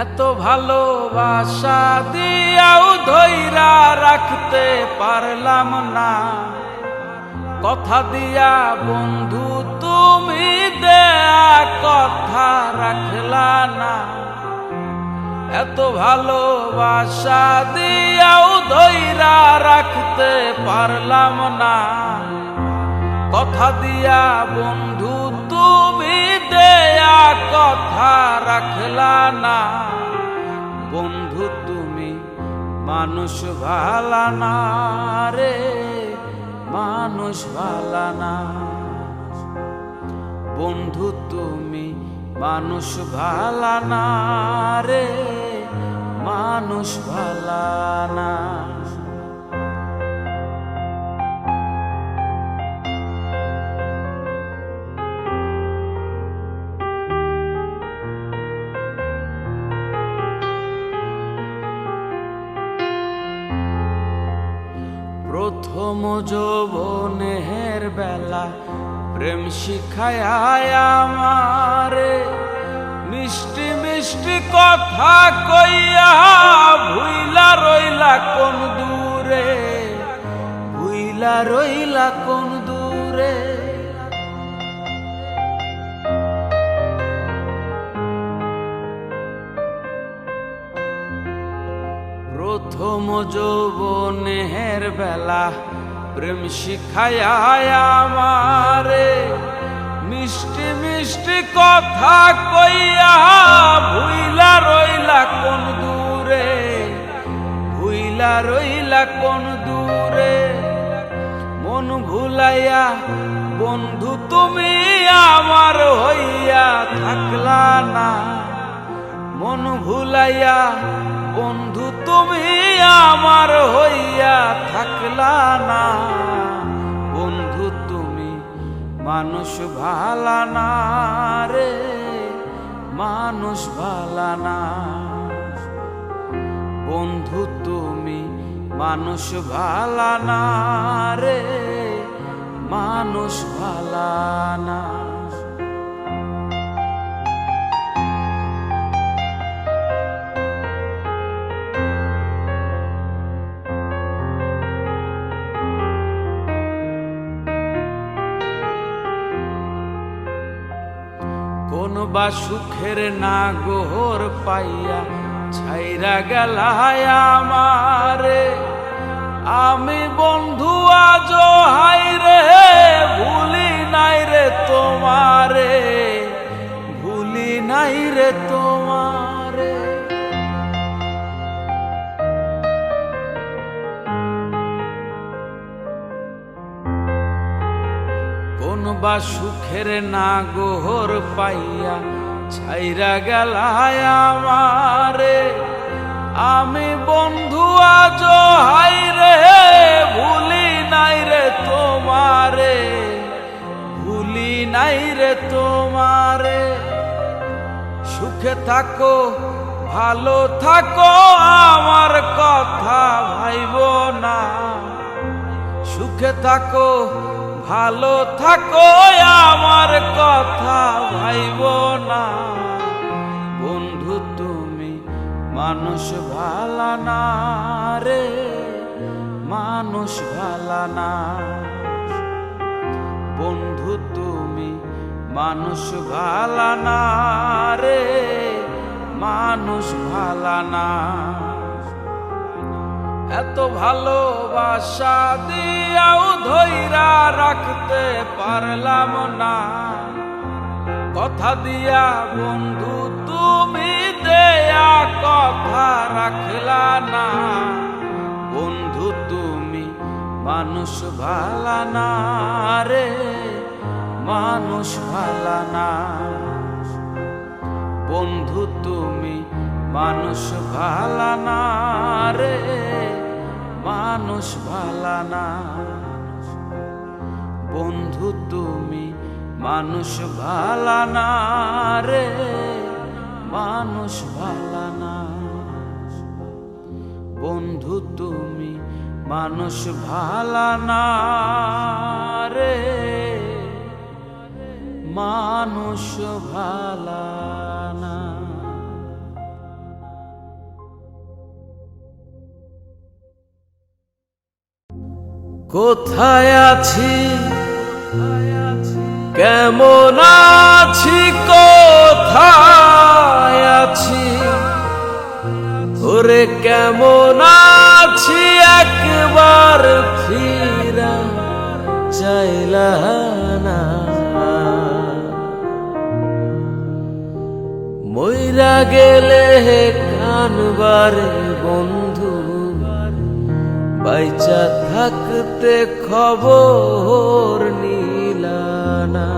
এত ভালোবাসা দিয়াও ধৈরা রাখতে পারলাম না। কথা দিয়া, বন্ধু, তুমি দেয়া কথা রাখলা না। এত ভালোবাসা দিয়াও ধৈরা রাখতে পারলাম না। কথা দিয়া, বন্ধু, তুমি দেয়া কথা রাখলা না। বন্ধু, তুমি মানুষ ভালা না রে, মানুষ ভালা না। বন্ধু, তুমি মানুষ ভালা না রে, মানুষ ভালা না। যৌবনের বেলা, প্রেম শিখায় আমারে। মিষ্টি মিষ্টি কথা কইয়া ভুইলা রইলা কোন দূরে, ভুইলা রইলা কোন দূরে। প্রথম যৌবনের বেলা প্রেম শিখায় আমারে। মিষ্টি মিষ্টি কথা কইয়া ভুইলা রইলা কোন দূরে? ভুইলা রইলা কোন দূরে? মন ভুলাইয়া, বন্ধু তুমি আমার হইয়া থাকলা না। মন ভুলাইয়া, বন্ধু তুমি থাকলা না। বন্ধু তুমি, মানুষ ভালা না রে, মানুষ ভালা না। বন্ধু তুমি, মানুষ ভালা না রে, মানুষ ভালা না। বা সুখের না গোহর পাইয়া ছাইরা গেলায় আমারে। আমি বন্ধু আজ হাই রে, ভুলি নাই রে তোমারে, ভুলি নাই রে তোমারে। কোন বা সুখের না গোহর পাইয়া ছাইরা গেলায় আমারে। আমি বন্ধু আজ হাই রে, ভুলি নাই রে তোমারে। ভুলি নাই রে তোমারে। সুখে থাকো, ভালো থাকো, আমার কথা ভাইব না। সুখে থাকো ভালো থাকো আমার কথা ভাইব না। বন্ধু, তুমি মানুষ ভালা না রে, মানুষ ভালা না। বন্ধু, তুমি মানুষ ভালা না রে, মানুষ ভালা না। এত ভালোবাসা দিয়াও ধৈরা রাখতে পারলাম না। কথা দিয়া, বন্ধু, তুমি দেয়া কথা রাখলা না। বন্ধু, তুমি মানুষ ভালা না রে, মানুষ ভালা না। বন্ধু, তুমি মানুষ ভালা না রে। মানুষ ভালা না। বন্ধু, তুমি মানুষ ভালা না রে। মানুষ ভালা না। বন্ধু, তুমি মানুষ ভালা না রে। মানুষ ভালা না। কোথায় আছি? কেমন আছি? কোথায় আছি? ওরে কেমন আছি? একবার ফিরা চাইলা না। মইরা গেলে কানবারে বন্ধু, বাইচা থাকতে খবর নিলানা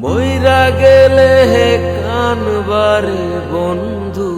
মইরা গেলে হে কানবারে বন্ধু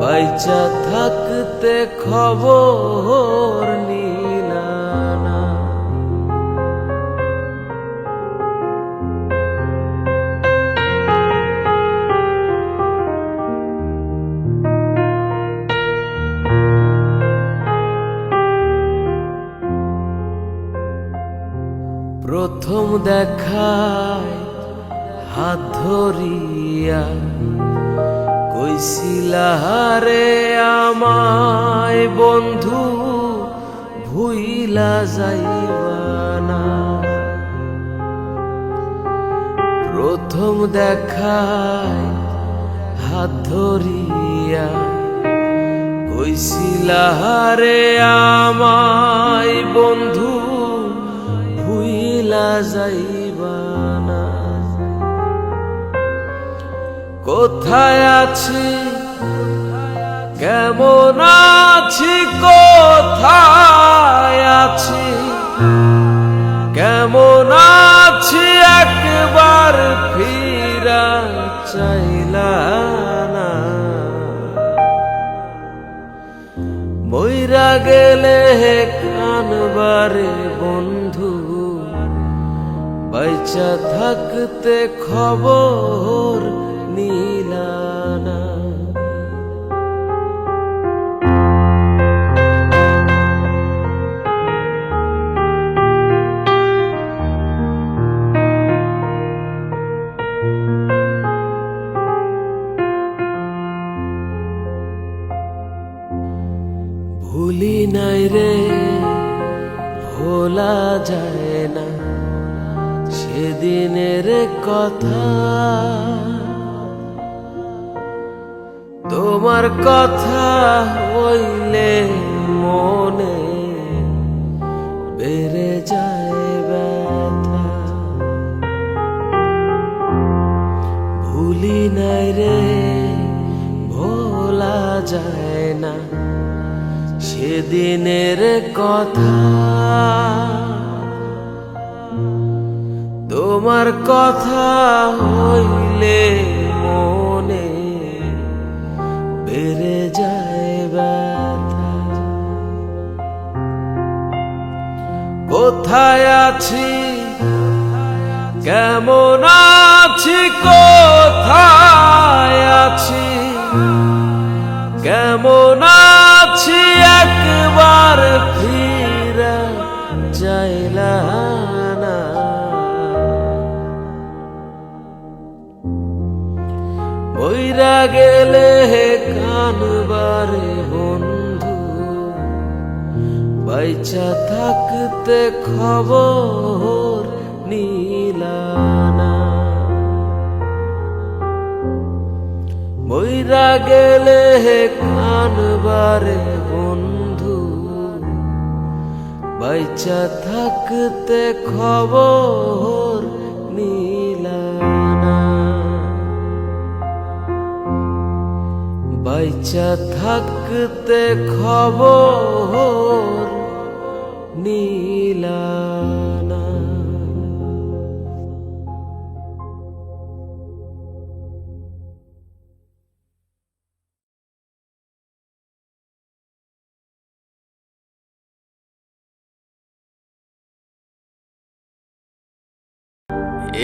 বাইচা থাকতে খবর প্রথম দেখায় হাত ধরিয়া কইছিলারে আমায় বন্ধু, ভুইলা যাইবানা প্রথম দেখায় হাত ধরিয়া কইছিলারে আমায় বন্ধু যাইবানা কোথায় আছি? কেমন আছি? কোথায় আছি? কেমন আছি? একবার ফিরা চাইলা না। মইরা গেলে কানবারে বন্ধু বাইচা থাকতে খবর নিলানা তোমার কথা হইলে মনে বেড়ে যায় ব্যথা। ভুলি নাই রে, ভোলা যায় না। সেদিনের কথা তোমার কথা হইলে বেড়ে যায় কোথায় আছি? কেমন আছি? কোথায় আছি? কেমন আছি? বাইচা থাকতে খবর নিলানা। মইরা গেলে হে খানবারে বন্ধু বাইচা থাকতে খবর নিলানা। বাইচা থাকতে খবর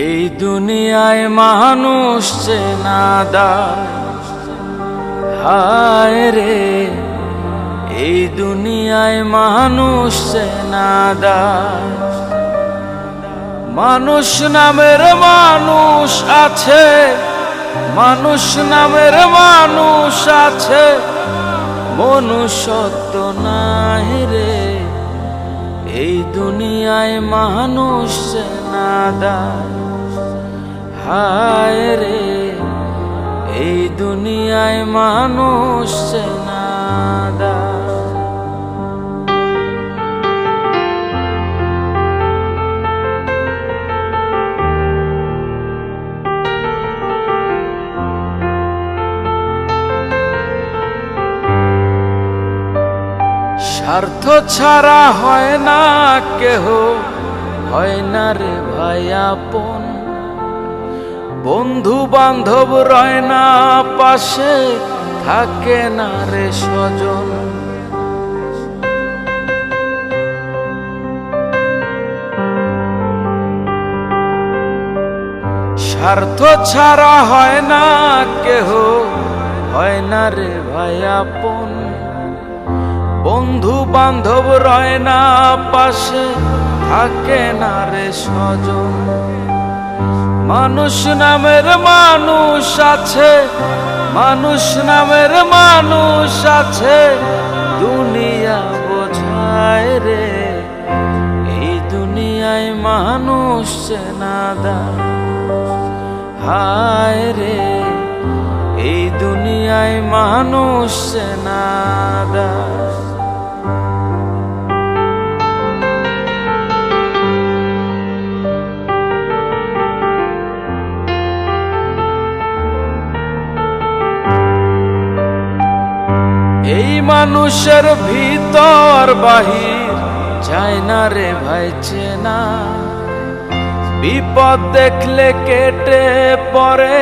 এই দুনিয়ায় মানুষ চেনাদার হায় রে। এই দুনিয়ায় মানুষ চেনাদার মানুষ নামের মানুষ আছে। মানুষ নামের মানুষ আছে। মনুষ্যত্ব নাই রে। এই দুনিয়ায় মানুষ নাদার হায় রে। এই দুনিয়ায় মানুষ নাদার স্বার্থ ছাড়া হয় না কেহ। হয় না রে ভাই আপন। বন্ধু বান্ধব রয় না, পাশে থাকে না রে স্বজন। স্বার্থ ছাড়া হয় না কেহ। হয় না রে ভাই আপন। বন্ধু বান্ধব রয় না, পাশে থাকে না রে স্বজন। মানুষ নামের মানুষ আছে, মানুষ নামের মানুষ আছে, দুনিয়া বোঝায় রে। এই দুনিয়ায় মানুষ নাদা হায় রে। এই দুনিয়ায় মানুষ নাদা মানুষের ভিতর বাহির যায় না রে ভাই, চেনা। বিপদ দেখলে কেটে পরে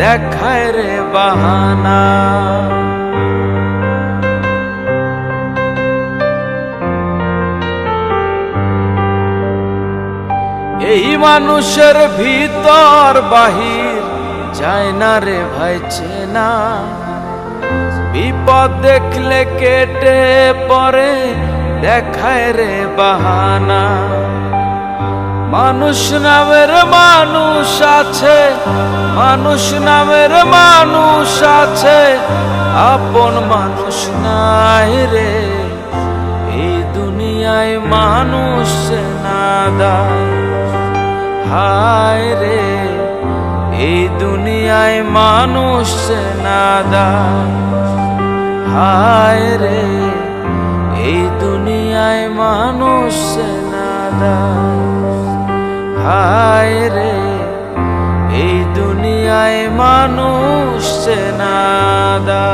দেখায় রে বাহানা। এই মানুষের ভিতর বাহির যায় না রে ভাই, চেনা। বিপদ দেখলে কেটে পরে দেখায় রে বাহানা। মানুষ নামের মানুষ আছে, মানুষ নামের মানুষ আছে, আপন মানুষ নাই রে। এই দুনিয়ায় মানুষ না নাদা হায় রে। এই দুনিয়ায় মানুষ না নাদা হায় রে এই দুনিয়ায় মানুষ নাদা। হায় রে এই দুনিয়ায় মানুষ নাদা।